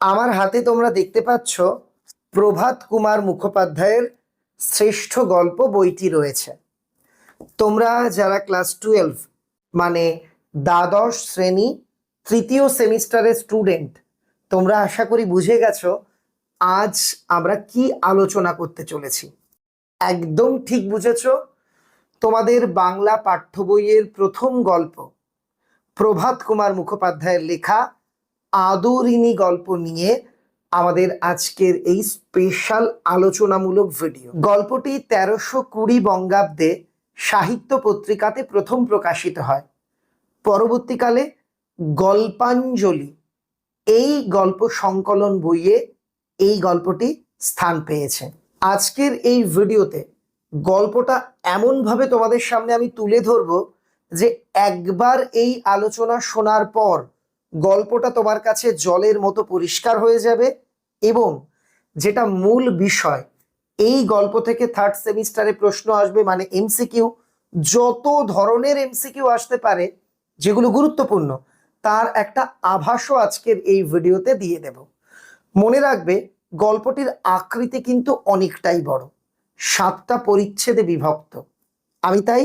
আমার হাতে তোমরা দেখতে পাচ্ছ প্রভাত কুমার মুখোপাধ্যায়ের শ্রেষ্ঠ গল্প বইটি রয়েছে। তোমরা যারা ক্লাস টুয়েলভ মানে দ্বাদশ শ্রেণি, তৃতীয় সেমিস্টারের স্টুডেন্ট, তোমরা আশা করি বুঝে গেছো আজ আমরা কি আলোচনা করতে চলেছি। একদম ঠিক বুঝেছ, তোমাদের বাংলা পাঠ্য বইয়ের প্রথম গল্প প্রভাত কুমার মুখোপাধ্যায়ের লেখা আদরিনী গল্প নিয়ে আমাদের আজকের এই স্পেশাল আলোচনামূলক ভিডিও। গল্পটি তেরোশো কুড়ি বঙ্গাব্দে সাহিত্য পত্রিকাতে প্রথম প্রকাশিত হয়। পরবর্তীকালে গল্পাঞ্জলি, এই গল্প সংকলন বইয়ে এই গল্পটি স্থান পেয়েছে। আজকের এই ভিডিওতে গল্পটা এমনভাবে তোমাদের সামনে আমি তুলে ধরবো যে একবার এই আলোচনা শোনার পর গল্পটা তোমার কাছে জলের মতো পরিষ্কার হয়ে যাবে এবং যেটা মূল বিষয়, এই গল্প থেকে থার্ড সেমিস্টারে প্রশ্ন আসবে মানে এমসিকিউ যত ধরনের এমসিকিউ আসতে পারে, যেগুলো গুরুত্বপূর্ণ, তার একটা আভাসও আজকের এই ভিডিওতে দিয়ে দেব। মনে রাখবে, গল্পটির আকৃতি কিন্তু অনেকটাই বড়, সাতটা পরিচ্ছেদে বিভক্ত। আমি তাই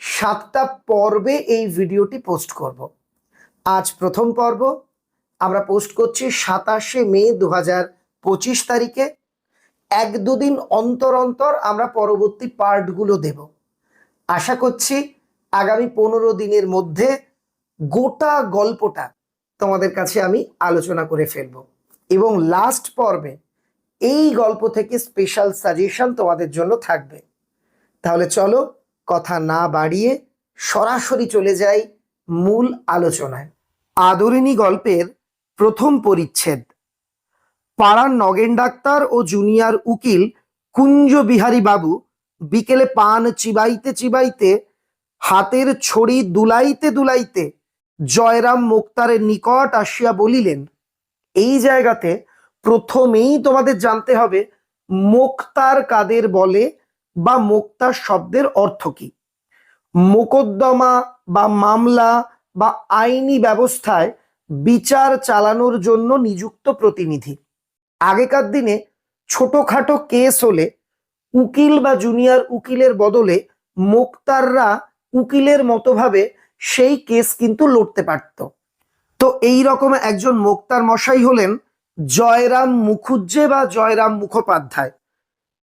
সাতটা পর্বে এই ভিডিওটি পোস্ট করব। আজ প্রথম পর্ব। আমরা পোস্ট করছি সাতাশে মে দু হাজার পঁচিশ তারিখে। এক দুদিন অন্তর অন্তর আমরা পরবর্তী পার্টগুলো দেব। আশা করছি আগামী পনেরো দিনের মধ্যে গোটা গল্পটা তোমাদের কাছে আমি আলোচনা করে ফেলব। এবং লাস্ট পর্বে এই গল্প থেকে স্পেশাল সাজেশন তোমাদের জন্য থাকবে। তাহলে চলো কথা না বাড়িয়ে সরাসরি চলে যাই মূল আলোচনায়। আদরিনী গল্পের প্রথম পরিচ্ছেদ। পাড়ার নগেন ডাক্তার ও জুনিয়র উকিল কুঞ্জ বিহারী বাবু বিকেলে পান চিবাইতে চিবাইতে, হাতের ছড়ি দুলাইতে দুলাইতে জয়রাম মোক্তারের নিকট আসিয়া বলিলেন, এই জায়গাতে প্রথমেই তোমাদের জানতে হবে, মোক্তার কাদের বলে বা মোক্তার শব্দের অর্থ কি? মোকদ্দমা বা মামলা বা আইনি ব্যবস্থায় বিচার চালানোর জন্য নিযুক্ত প্রতিনিধি। আগেকার দিনে ছোটখাটো কেস হলে উকিল বা জুনিয়র উকিলের বদলে মোক্তাররা উকিলের মতোভাবে সেই কেস কিন্তু লড়তে পারত। তো এই রকম একজন মোক্তার মশাই হলেন জয়রাম মুখুজ্জে বা জয়রাম মুখোপাধ্যায়।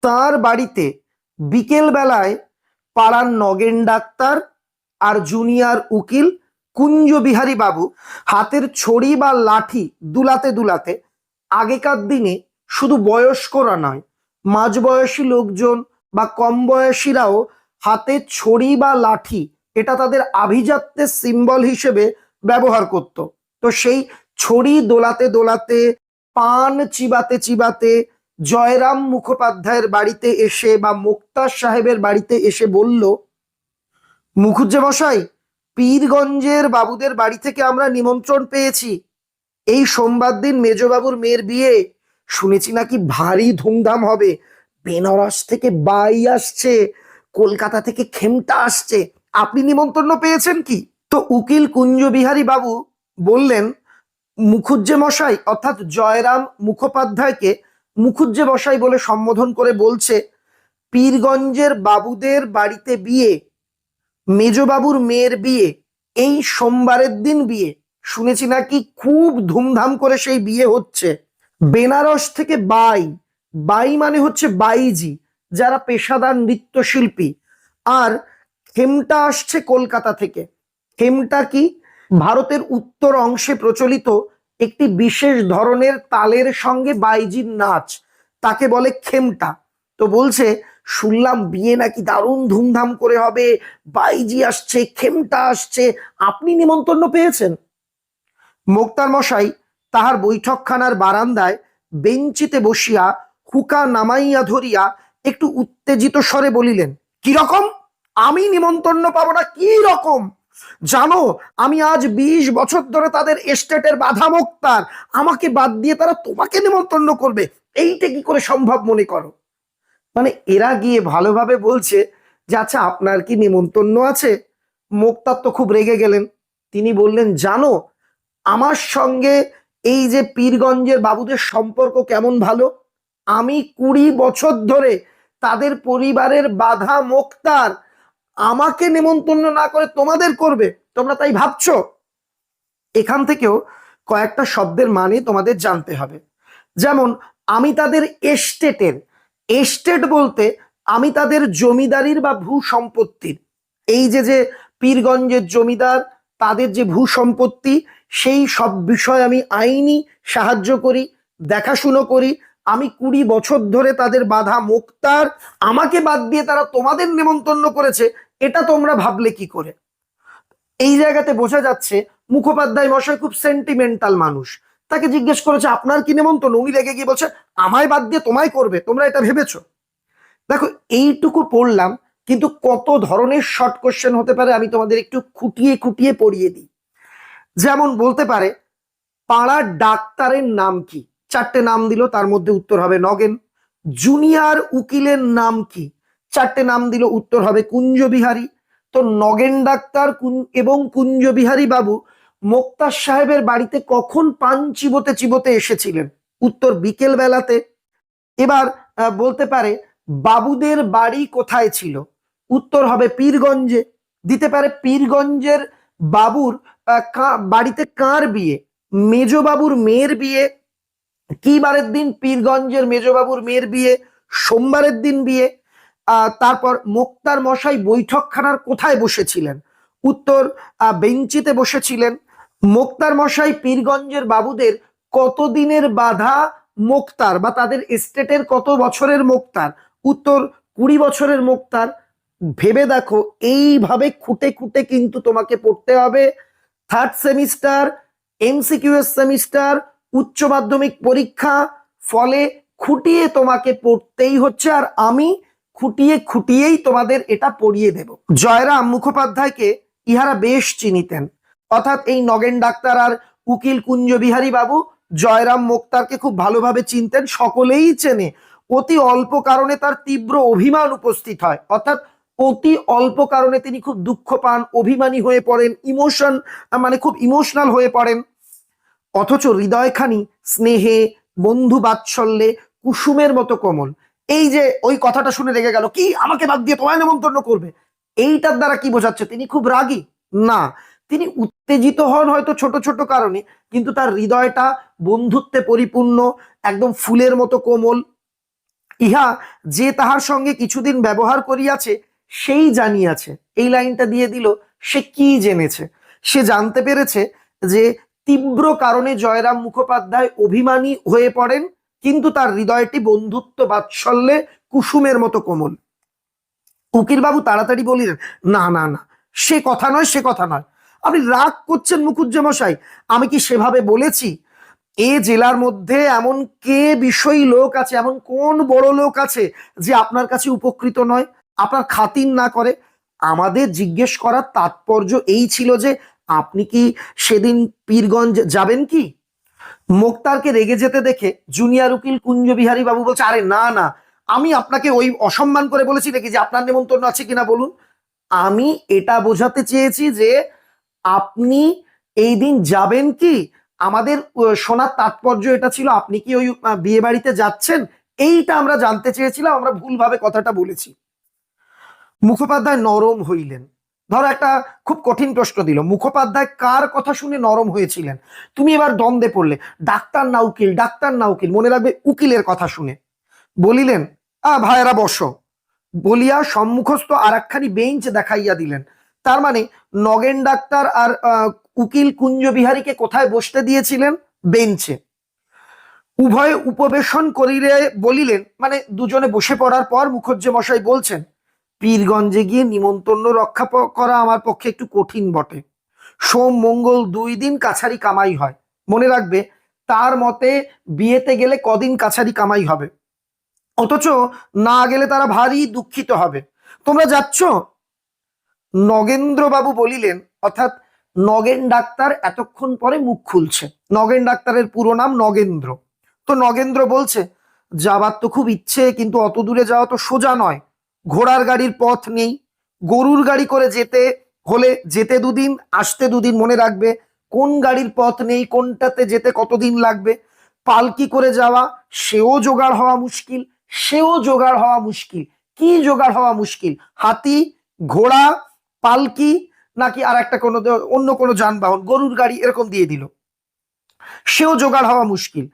তার বাড়িতে বিকেল বেলায় পাড়ার নগেন ডাক্তার আর জুনিয়র উকিল কুঞ্জ বিহারী বাবু। হাতের ছড়ি বা লাঠি দুলাতে দুলাতে। আগেকার দিনে শুধু বয়স্করা নয়, মাঝবয়সী লোকজন বা কম বয়সীরাও হাতে ছড়ি বা লাঠি এটা তাদের আভিজাত্যের সিম্বল হিসেবে ব্যবহার করত। তো সেই ছড়ি দোলাতে দোলাতে, পান চিবাতে চিবাতে জয়রাম মুখোপাধ্যায়ের বাড়িতে এসে বা মুক্তার সাহেবের বাড়িতে এসে বলল, মুখুজ্জে মশাই, পীরগঞ্জের বাবুদের বাড়ি থেকে আমরা নিমন্ত্রণ পেয়েছি। এই সোমবার দিন মেজবাবুর মেয়ের বিয়ে। শুনেছি নাকি ভারী ধুমধাম হবে। বেনারস থেকে বাই আসছে, কলকাতা থেকে খেমটা আসছে। আপনি নিমন্ত্রণ পেয়েছেন কি? তো উকিল কুঞ্জবিহারী বাবু বললেন, মুখুজ্জে মশাই, অর্থাৎ জয়রাম মুখোপাধ্যায়কে মুখুজ্জে বসাই বলে সম্বোধন করে বলছে, পীরগঞ্জের বাবুদের বাড়িতে বিয়ে, মেজবাবুর মেয়ের বিয়ে, এই সোমবারের দিন বিয়ে। শুনেছি নাকি খুব ধুমধাম করে সেই বিয়ে হচ্ছে। বেনারস থেকে বাই বাই মানে হচ্ছে বাইজি, যারা পেশাদার নৃত্যশিল্পী। আর খেমটা আসছে কলকাতা থেকে। খেমটা কি? ভারতের উত্তর অংশে প্রচলিত একটি বিশেষ ধরনের তালের সঙ্গে বাইজির নাচ, তাকে বলে খেমটা। তো বলছে, শুনলাম বিয়ে নাকি দারুণ ধুমধাম করে হবে, বাইজি আসছে, খেমটা আসছে, আপনি নিমন্ত্রণ পেয়েছেন? মোক্তার মশাই তাহার বৈঠকখানার বারান্দায় বেঞ্চিতে বসিয়া হুকা নামাইয়া ধরিয়া একটু উত্তেজিত স্বরে বলিলেন কি রকম আমি নিমন্ত্রণ পাবো না কি রকম জানো, আমি আজ বিশ বছর ধরে তাদের এস্টেটের বাধা মুক্তার। আমাকে বাদ দিয়ে তারা তোমাকে নিমন্ত্রণ করবে। এইটা কি করে সম্ভব মনে করো? মানে এরা গিয়ে ভালোভাবে বলছে যে আচ্ছা আপনার কি নিমন্ত্রণ আছে? মোক্তার তো খুব রেগে গেলেন। তিনি বললেন, জানো, আমার সঙ্গে এই যে পীরগঞ্জের বাবুদের সম্পর্ক কেমন ভালো? আমি কুড়ি বছর ধরে তাদের পরিবারের বাধা মোক্তার। আমাকে নেমন্তন্ন না করে তোমাদের করবে, তোমরা তাই ভাবছ? এখান থেকেও কয়েকটা শব্দের মানে তোমাদের জানতে হবে। যেমন, আমি তাদের এস্টেটের, এস্টেট বলতে আমি তাদের জমিদারির বা ভূ সম্পত্তির এই যে যে পীরগঞ্জের জমিদার, তাদের যে ভূ সম্পত্তি সেই সব বিষয় আমি আইনি সাহায্য করি, দেখাশুনো করি। আমি কুড়ি বছর ধরে তাদের বাধা মুক্তার। আমাকে বাদ দিয়ে তারা তোমাদের নেমন্তন্ন করেছে। এটা তোমরা ভাবলে কি করে? এই জায়গাতে বোঝা যাচ্ছে মুখোপাধ্যায় মশাই খুব সেন্টিমেন্টাল মানুষ। তাকে জিজ্ঞেস করেছে, আপনার কি নেমন্তন্ন উনি লেগে গিয়ে বলছে, আমায় বাদ দিয়ে তোমায় করবে, তোমরা এটা ভেবেছো? দেখো, এইটুকু পড়লাম, কিন্তু কত ধরনের শর্ট কোশ্চেন হতে পারে আমি তোমাদের একটু খুঁটিয়ে খুঁটিয়ে পড়িয়ে দিই। যেমন বলতে পারে, পাড়ার ডাক্তারের নাম কি? চারটে নাম দিল, তার মধ্যে উত্তর হবে নগেন। জুনিয়র উকিলের নাম কি? চারটে নাম দিল, উত্তর হবে কুঞ্জবিহারী। তো নগেন ডাক্তার এবং কুঞ্জবিহারী বাবু মোক্তার সাহেবের বাড়িতে কখন পান চিবোতে চিবোতে এসেছিলেন? উত্তর বিকেল বেলাতে এবার বলতে পারে বাবুদের বাড়ি কোথায় ছিল? উত্তর হবে পীরগঞ্জে। দিতে পারে পীরগঞ্জের বাবুর বাড়িতে কার বিয়ে? মেজবাবুর মেয়ের বিয়ে। কি বারের দিন পীরগঞ্জের মেজবাবুর মেয়ের বিয়ে? সোমবারের দিন বিয়ে। তারপর মোক্তার মশাই বৈঠকখানার কোথায় বসেছিলেন? উত্তর বেঞ্চিতে বসেছিলেন। মোক্তার মশাই পীরগঞ্জের বাবুদের কতদিনের বাধা মোক্তার বা তাদের স্টেটের কত বছরের মোক্তার? উত্তর, কুড়ি বছরের মোক্তার। ভেবে দেখো, এইভাবে খুঁটে খুঁটে কিন্তু তোমাকে পড়তে হবে। থার্ড সেমিস্টার এমসিকিউএস সেমিস্টার উচ্চ মাধ্যমিক পরীক্ষা, ফলে খুঁটিয়ে তোমাকে পড়তেই হচ্ছে। আর আমি খুঁটিয়ে খুঁটিয়েই তোমাদের এটা পড়িয়ে দেব। জয়রাম মুখোপাধ্যায়কে ইহারা বেশ চিনিতেন। অর্থাৎ এই নগেন ডাক্তার আর উকিল কুঞ্জ বিহারী বাবু জয়রাম মোক্তারকে খুব ভালোভাবে চিনতেন, সকলেই চেনে। অতি অল্প কারণে তার তীব্র অভিমান উপস্থিত হয়। অর্থাৎ অতি অল্প কারণে তিনি খুব দুঃখ পান, অভিমানী হয়ে পড়েন, ইমোশন মানে খুব ইমোশনাল হয়ে পড়েন। অথচ হৃদয়খানি, স্নেহে বন্ধু বাৎসল্যে কুসুমের মতো কোমল। এই যে ওই কথাটা শুনে রেগে গেল, কি? আমাকে বাদ দিয়ে তোমায় নেমন্তন্ন করবে? এইটার দ্বারা কি বোঝাচ্ছে? তিনি খুব রাগী? না। তিনি উত্তেজিত হন হয়তো ছোট ছোট কারণে, কিন্তু তার হৃদয়টা বন্ধুত্বে পরিপূর্ণ, একদম ফুলের মতো কোমল। ইহা যে তাহার সঙ্গে কিছুদিন ব্যবহার করিয়াছে, সেই জানিয়াছে। এই লাইনটা দিয়ে দিল, সে কি জেনেছে? সে জানতে পেরেছে যে তীব্র কারণে জয়রাম মুখোপাধ্যায় অভিমানী হয়ে পড়েন কিন্তু তার হৃদয়টি বন্ধুত্ব বাৎসল্যে কুসুমের মতো কোমল। উকিলবাবু তাড়াতাড়ি বলিলেন, না না না, সে কথা নয়, সে কথা নয়। আপনি রাগ করছেন মুখুজ্জমশাই আমি কি সেভাবে বলেছি? এ জেলার মধ্যে এমন কে বিষয়ী লোক আছে, এমন কোন বড় লোক আছে যে আপনার কাছে উপকৃত নয়? আপনার খাতির না করে? আমাদের জিজ্ঞেস করার তাৎপর্য এই ছিল যে, আপনি কি সেদিন পীরগঞ্জ যাবেন কি? মোক্তারকে রেগে যেতে দেখে জুনিয়র উকিল কুঞ্জ বিহারী বাবু বলছে, আরে না না, আমি আপনাকে ওই অসম্মান করে বলেছি নাকি যে আপনার নেমন্তন্ন আছে কিনা বলুন। আমি এটা বোঝাতে চেয়েছি যে আপনি এই দিন যাবেন কি? আমাদের শোনার তাৎপর্য এটা ছিল, আপনি কি ওই বিয়ে বাড়িতে যাচ্ছেন? এইটা আমরা জানতে চেয়েছিলাম, আমরা ভুলভাবে কথাটা বলেছি। মুখোপাধ্যায় নরম হইলেন। ধরো একটা খুব কঠিন প্রশ্ন দিল, মুখোপাধ্যায় কার কথা শুনে নরম হয়েছিলেন? তুমি এবার দ্বন্দ্বে পড়লে, ডাক্তার না উকিল, ডাক্তার না উকিল, মনে রাখবে উকিলের কথা শুনে। বলিলেন, আ, ভাইয়েরা বসো। বলিয়া সম্মুখস্থ আর একখানি বেঞ্চ দেখাইয়া দিলেন। তার মানে নগেন ডাক্তার আর উকিল কুঞ্জ বিহারীকে কোথায় বসতে দিয়েছিলেন? বেঞ্চে। উভয়ে উপবেশন করিলে বলিলেন মানে দুজনে বসে পড়ার পর মুখজ্জে মশাই বলছেন পীরগঞ্জে গিয়ে নিমন্ত্রণ রক্ষা করা আমার পক্ষে একটু কঠিন বটে। সোম, মঙ্গল দুই দিন কাছারি কামাই হয়। মনে রাখবে, তার মতে বিয়েতে গেলে কদিন কাছারি কামাই হবে। অথচ না গেলে তারা ভারী দুঃখিত হবে। তোমরা যাচ্ছ? নগেন্দ্রবাবু বলিলেন, অর্থাৎ নগেন ডাক্তার এতক্ষণ পরে মুখ খুলছে। নগেন ডাক্তারের পুরো নাম নগেন্দ্র। তো নগেন্দ্র বলছে, যাবার তো খুব ইচ্ছে, কিন্তু অত দূরে যাওয়া তো সোজা নয়। ঘোড়ার গাড়ির পথ নেই। গরুর গাড়ি করে যেতে হলে যেতে দুদিন, আসতে দুদিন মনে রাখবে। কোন গাড়ির পথ নেই, কোনটাতে যেতে কতদিন লাগবে? পালকি করে যাওয়া, সেও জোগাড় হওয়া মুশকিল, সেও জোগাড় হওয়া মুশকিল। কি জোগাড় হওয়া মুশকিল? হাতি, ঘোড়া, পালকি, নাকি আর একটা কোনো অন্য কোনো যানবাহন? গরুর গাড়ি এরকম দিয়ে দিল। সেও জোগাড় হওয়া মুশকিল।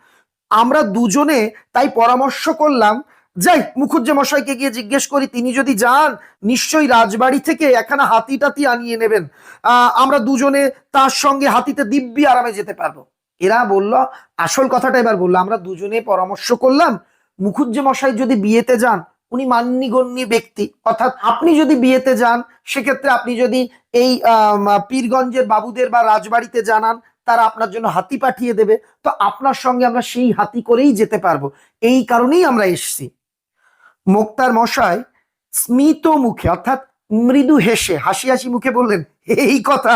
আমরা দুজনে তাই পরামর্শ করলাম যাই মুখুজ্জে মশাইকে গিয়ে জিজ্ঞেস করি, তিনি যদি যান, নিশ্চয়ই রাজবাড়ি থেকে একখানা হাতি টাতি আনিয়ে নেবেন। আমরা দুজনে তার সঙ্গে হাতিতে দিব্যি আরামে যেতে পারব। এরা বলল, আসল কথাটা এবার বলল, আমরা দুজনে পরামর্শ করলাম মুখুজ্জে মশাই যদি বিয়েতে যান, উনি মান্যগণ্যী ব্যক্তি। অর্থাৎ আপনি যদি বিয়েতে যান, সেক্ষেত্রে আপনি যদি এই পীরগঞ্জের বাবুদের বা রাজবাড়িতে জানান, তারা আপনার জন্য হাতি পাঠিয়ে দেবে। তো আপনার সঙ্গে আমরা সেই হাতি করেই যেতে পারব। এই কারণেই আমরা এসছি। মোক্তার মশাই স্মিত মুখে, অর্থাৎ মৃদু হেসে, হাসি হাসি মুখে বললেন, এই কথা,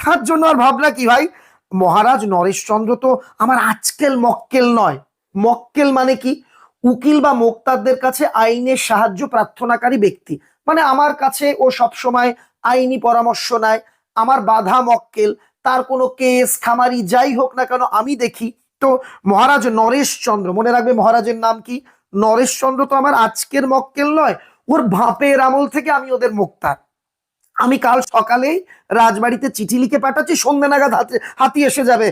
তার জন্য আর ভাবনা কি ভাই? মহারাজ নরেশচন্দ্র তো আমার আজকেল মক্কেল নয়। মক্কেল মানে কি? উকিল বা মোক্তারদের কাছে আইনের সাহায্য প্রার্থনাকারী ব্যক্তি। মানে আমার কাছে ও সবসময় আইনি পরামর্শ নেয়। আমার বাধা মক্কেল, তার কোনো কেস, খামারি যাই হোক না কেন আমি দেখি। তো মহারাজ নরেশচন্দ্র, মনে রাখবে মহারাজের নাম কি? নরেশচন্দ্র তো আমার আজকের মক্কেল নয়, ওর ভাপের আমল থেকে আমি ওদের মুক্তার। আমি কাল সকালেই রাজবাড়িতে চিঠি লিখে পাঠাচ্ছি সন্ধ্যে নাগাদ হাতে হাতি এসে যাবে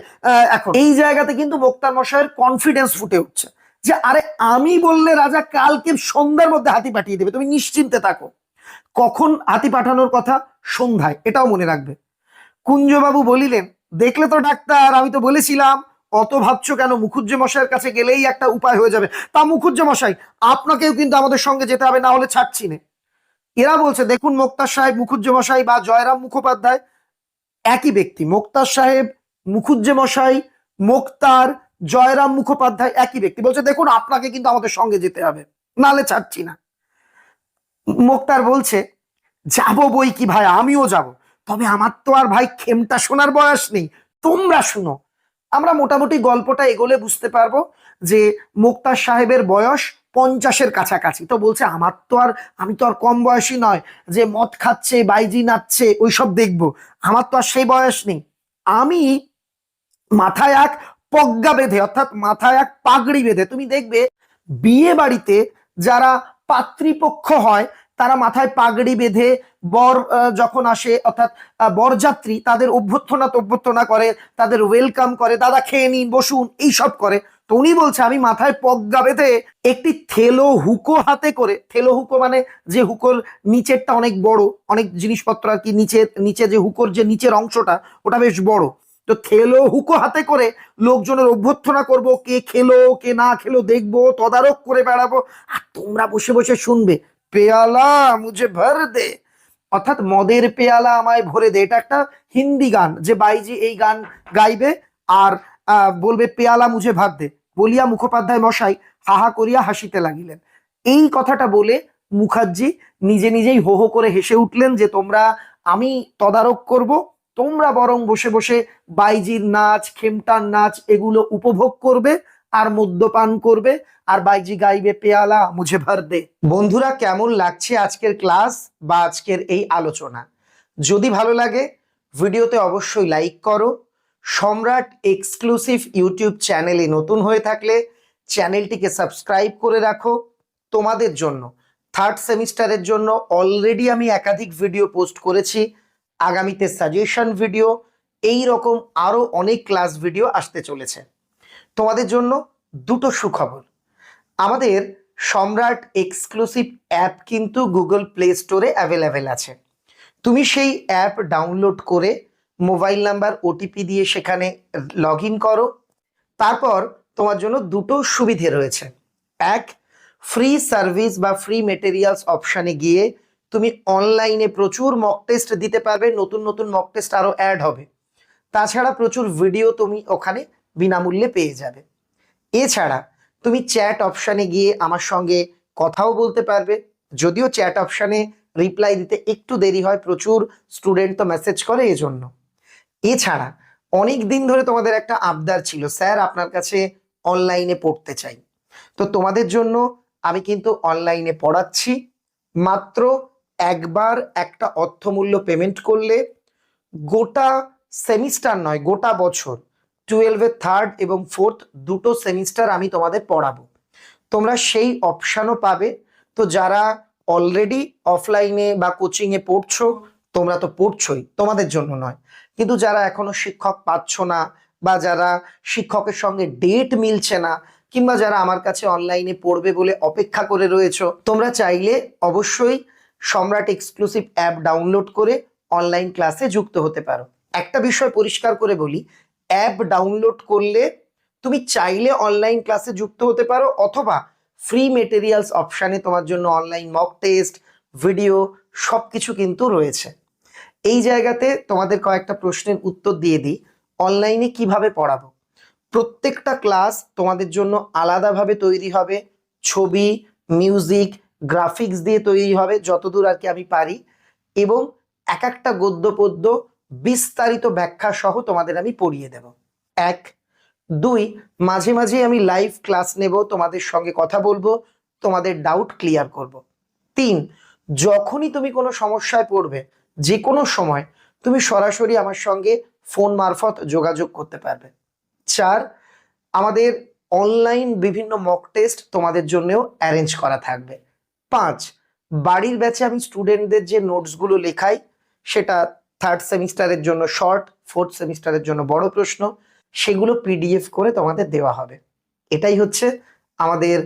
এখন। এই জায়গাতে কিন্তু মোক্তার মশাইয়ের কনফিডেন্স ফুটে উঠছে যে, আরে আমি বললে রাজা কালকে সন্ধ্যার মধ্যে হাতি পাঠিয়ে দেবে, তুমি নিশ্চিন্তে থাকো। কখন হাতি পাঠানোর কথা? সন্ধ্যায়, এটাও মনে রাখবে। কুঞ্জবাবু বলিলেন, দেখলে তো ডাক্তার, আমি তো বলেছিলাম অত ভাবছ কেন? মুখুজ্জে মশাইয়ের কাছে গেলেই একটা উপায় হয়ে যাবে। তা মুখুজ্জে মশাই, আপনাকেও কিন্তু আমাদের সঙ্গে যেতে হবে, না হলে ছাড়ছি না। এরা বলছে, দেখুন মোক্তার সাহেব মুখুজ্জে মশাই বা জয়রাম মুখোপাধ্যায় একই ব্যক্তি। মোক্তার সাহেব মুখুজ্জে মশাই, মোক্তার, জয়রাম মুখোপাধ্যায় একই ব্যক্তি। বলছে, দেখুন, আপনাকে কিন্তু আমাদের সঙ্গে যেতে হবে নালে ছাড়ছি না। মোক্তার বলছে, যাব বই কি ভাই? আমিও যাব। তবে আমার তো আর ভাই, খেমটা শোনার বয়স নেই। তোমরা শুনো আমরা মোটামুটি গল্পটা এগোলে বুঝতে পারব যে মোক্তার সাহেবের বয়স পঞ্চাশের কাছাকাছি। তো বলছে, আমার তো আর, আমি তো আর কম বয়সী নয়। যে মদ খাচ্ছে, বাইজি নাচছে, ওইসব দেখব। আমার তো আর সেই বয়স নেই। আমি মাথায় এক পজ্ঞা বেঁধে, অর্থাৎ মাথায় এক পাগড়ি বেঁধে, তুমি দেখবে বিয়ে বাড়িতে যারা পাত্রীপক্ষ হয় তারা মাথায় পাগড়ি বেঁধে বর যখন আসে, অর্থাৎ বরযাত্রী, তাদের অভ্যর্থনা তভ্যর্থনা করে, তাদের ওয়েলকাম করে, দাদা খেয়ে নিন, বসুন এইসব করে। তো উনি বলছে, আমি মাথায় পজ্ঞা বেঁধে একটি থেলো হুকো হাতে করে, থেলো হুকো মানে যে হুকোর নিচেরটা অনেক বড়, অনেক জিনিসপত্র আর কি, নিচে নিচে যে হুকোর যে নিচের অংশটা, ওটা বেশ বড়। তো খেলো হুকো হাতে করে লোকজনের অভ্যর্থনা করব, কে খেলো, কে না খেলো, দেখব, তদারক করে বেড়াবো। আর তোমরা বসে বসে শুনবে পেয়ালা মুঝে ভর দে। অর্থাৎ মদের পেয়ালা আমায় ভরে দে। এটা একটা হিন্দি গান, যে বাইজি এই গান গাইবে আর বলবে, পেয়ালা মুঝে ভাত দে। বলিয়া মুখোপাধ্যায় মশাই হাহা করিয়া হাসিতে লাগিলেন। এই কথাটা বলে মুখার্জি নিজে নিজেই হো হো করে হেসে উঠলেন যে, তোমরা, আমি তদারক করব। তোমরা বরং বসে বসে বাইজির নাচ, খেমটার নাচ এগুলো উপভোগ করবে। আর মদ্যপান করবে। আর বাইজি গাইবে, পেয়ালা মুঝে ভর দে। বন্ধুরা, কেমন লাগছে আজকের ক্লাস বা আজকের এই আলোচনা? যদি ভালো লাগে, ভিডিওতে অবশ্যই লাইক করো। সম্রাট এক্সক্লুসিভ ইউটিউব চ্যানেলে নতুন হয়ে থাকলে চ্যানেলটিকে সাবস্ক্রাইব করে রাখো তোমাদের জন্য। থার্ড সেমিস্টারের জন্য অলরেডি আমি একাধিক ভিডিও পোস্ট করেছি। আগামীতে সাজেশন ভিডিও। এই রকম আরও অনেক ক্লাস ভিডিও আসতে চলেছে। তোমাদের জন্য দুটো সুখবর। আমাদের সম্রাট এক্সক্লুসিভ অ্যাপ কিন্তু গুগল প্লে স্টোরে অ্যাভেলেবেল আছে। তুমি সেই অ্যাপ ডাউনলোড করে মোবাইল নাম্বার ওটিপি দিয়ে সেখানে লগ করো। তারপর তোমার জন্য দুটো সুবিধে রয়েছে। এক ফ্রি সার্ভিস বা ফ্রি মেটেরিয়ালস অপশানে গিয়ে তুমি অনলাইনে প্রচুর মক টেস্ট দিতে পারবে, নতুন নতুন মক টেস্ট আরও অ্যাড হবে। তাছাড়া প্রচুর ভিডিও তুমি ওখানে বিনামূল্যে পেয়ে যাবে। এছাড়া তুমি চ্যাট অপশানে গিয়ে আমার সঙ্গে কথাও বলতে পারবে। যদিও চ্যাট অপশানে রিপ্লাই দিতে একটু দেরি হয়, প্রচুর স্টুডেন্ট তো মেসেজ করে এজন্য। এছাড়া অনেক দিন ধরে তোমাদের একটা আবদার ছিল, স্যার, আপনার কাছে অনলাইনে পড়তে চাই। তো তোমাদের জন্য আমি কিন্তু অনলাইনে পড়াচ্ছি। মাত্র একবার একটা অর্থমূল্য পেমেন্ট করলে গোটা সেমিস্টার নয়, গোটা বছর টুয়েলভের থার্ড এবং ফোর্থ দুটো সেমিস্টার আমি তোমাদের পড়াবো। তোমরা সেই অপশানও পাবে। তো যারা অলরেডি অফলাইনে বা কোচিংয়ে পড়ছো, তোমরা তো পড়ছোই, তোমাদের জন্য নয়। কিন্তু যারা এখনও শিক্ষক পাচ্ছ না বা যারা শিক্ষকের সঙ্গে ডেট মিলছে না কিংবা যারা আমার কাছে অনলাইনে পড়বে বলে অপেক্ষা করে রয়েছো, তোমরা চাইলে অবশ্যই সম্রাট এক্সক্লুসিভ অ্যাপ ডাউনলোড করে অনলাইন ক্লাসে যুক্ত হতে পারো। একটা বিষয় পরিষ্কার করে বলি অ্যাপ ডাউনলোড করলে তুমি চাইলে অনলাইন ক্লাসে যুক্ত হতে পারো অথবা ফ্রি মেটেরিয়ালস অপশানে তোমার জন্য অনলাইন মক টেস্ট ভিডিও সব কিছু কিন্তু রয়েছে। এই জায়গাতে তোমাদের কয়েকটা প্রশ্নের উত্তর দিয়ে দিই অনলাইনে কীভাবে পড়াবো? প্রত্যেকটা ক্লাস তোমাদের জন্য আলাদাভাবে তৈরি হবে, ছবি মিউজিক গ্রাফিক্স দিয়ে তৈরি হবে, যতদূর আর কি আমি পারি এবং এক একটা গদ্য পদ্য বিস্তারিত ব্যাখ্যা সহ তোমাদের আমি পড়িয়ে দেব। এক, দুই, মাঝে মাঝে আমি লাইভ ক্লাস নেব, তোমাদের সঙ্গে কথা বলব, তোমাদের ডাউট ক্লিয়ার করব। তিন, যখনই তুমি কোনো সমস্যায় পড়বে যে কোনো সময় তুমি সরাসরি আমার সঙ্গে ফোন মারফত যোগাযোগ করতে পারবে। চার, আমাদের অনলাইন বিভিন্ন মক টেস্ট তোমাদের জন্যও অ্যারেঞ্জ করা থাকবে। পাঁচ, বাড়ির ব্যাচে আমি স্টুডেন্টদের যে নোটসগুলো লেখাই, সেটা থার্ড সেমিস্টারের জন্য শর্ট ফোর্থ সেমিস্টারের জন্য বড় প্রশ্ন। সেগুলো পিডিএফ করে তোমাদের দেওয়া হবে। এটাই হচ্ছে আমাদের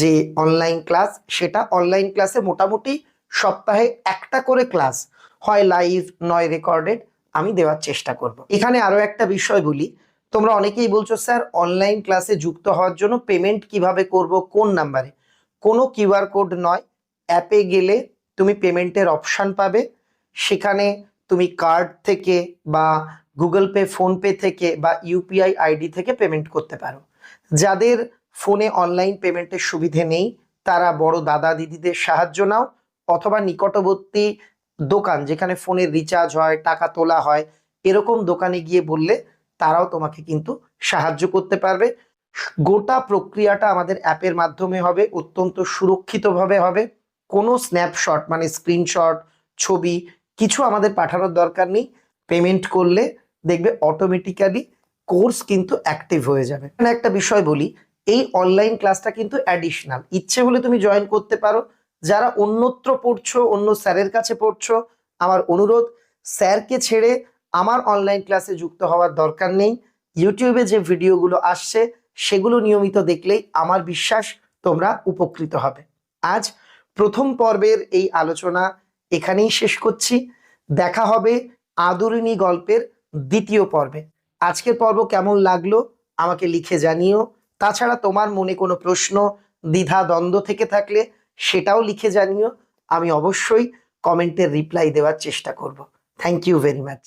যে অনলাইন ক্লাস সেটা অনলাইন ক্লাসে মোটামুটি সপ্তাহে একটা করে ক্লাস হয় লাইভ নয় রেকর্ডেড আমি দেওয়ার চেষ্টা করব। এখানে আরও একটা বিষয় বলি। তোমরা অনেকেই বলছো, স্যার অনলাইন ক্লাসে যুক্ত হওয়ার জন্য পেমেন্ট কীভাবে করব, কোন নাম্বারে কোনো কিউআর কোড নয়। অ্যাপে গেলে তুমি পেমেন্টের অপশান পাবে। সেখানে তুমি কার্ড থেকে বা গুগল পে ফোনপে থেকে বা ইউপিআই আইডি থেকে পেমেন্ট করতে পারো। যাদের ফোনে অনলাইন পেমেন্টের সুবিধে নেই, তারা বড় দাদা দিদিদের সাহায্য নাও অথবা নিকটবর্তী দোকান যেখানে ফোনের রিচার্জ হয়, টাকা তোলা হয়, এরকম দোকানে গিয়ে বললে তারাও তোমাকে কিন্তু সাহায্য করতে পারবে। গোটা প্রক্রিয়াটা আমাদের অ্যাপের মাধ্যমে হবে, অত্যন্ত সুরক্ষিতভাবে হবে। কোনো স্ন্যাপশট মানে স্ক্রিনশট ছবি কিছু আমাদের পাঠানোর দরকার নেই। পেমেন্ট করলে দেখবে অটোমেটিক্যালি কোর্স কিন্তু অ্যাক্টিভ হয়ে যাবে। এখানে একটা বিষয় বলি, এই অনলাইন ক্লাসটা কিন্তু অ্যাডিশনাল ইচ্ছে হলে তুমি জয়েন করতে পারো। যারা অন্যত্র পড়ছো, অন্য স্যারের কাছে পড়ছো, আমার অনুরোধ, স্যারকে ছেড়ে আমার অনলাইন ক্লাসে যুক্ত হওয়ার দরকার নেই। ইউটিউবে যে ভিডিওগুলো আসছে, সেগুলো নিয়মিত দেখলেই আমার বিশ্বাস তোমরা উপকৃত হবে। আজ প্রথম পর্বের এই আলোচনা এখানেই শেষ করছি। দেখা হবে আদরিণী গল্পের দ্বিতীয় পর্বে। আজকের পর্ব কেমন লাগল আমাকে লিখে জানিও। তাছাড়া তোমার মনে কোনো প্রশ্ন, দ্বিধা, দ্বন্দ্ব থেকে থাকলে সেটাও লিখে জানিও। আমি অবশ্যই কমেন্টের রিপ্লাই দেওয়ার চেষ্টা করব। Thank you very much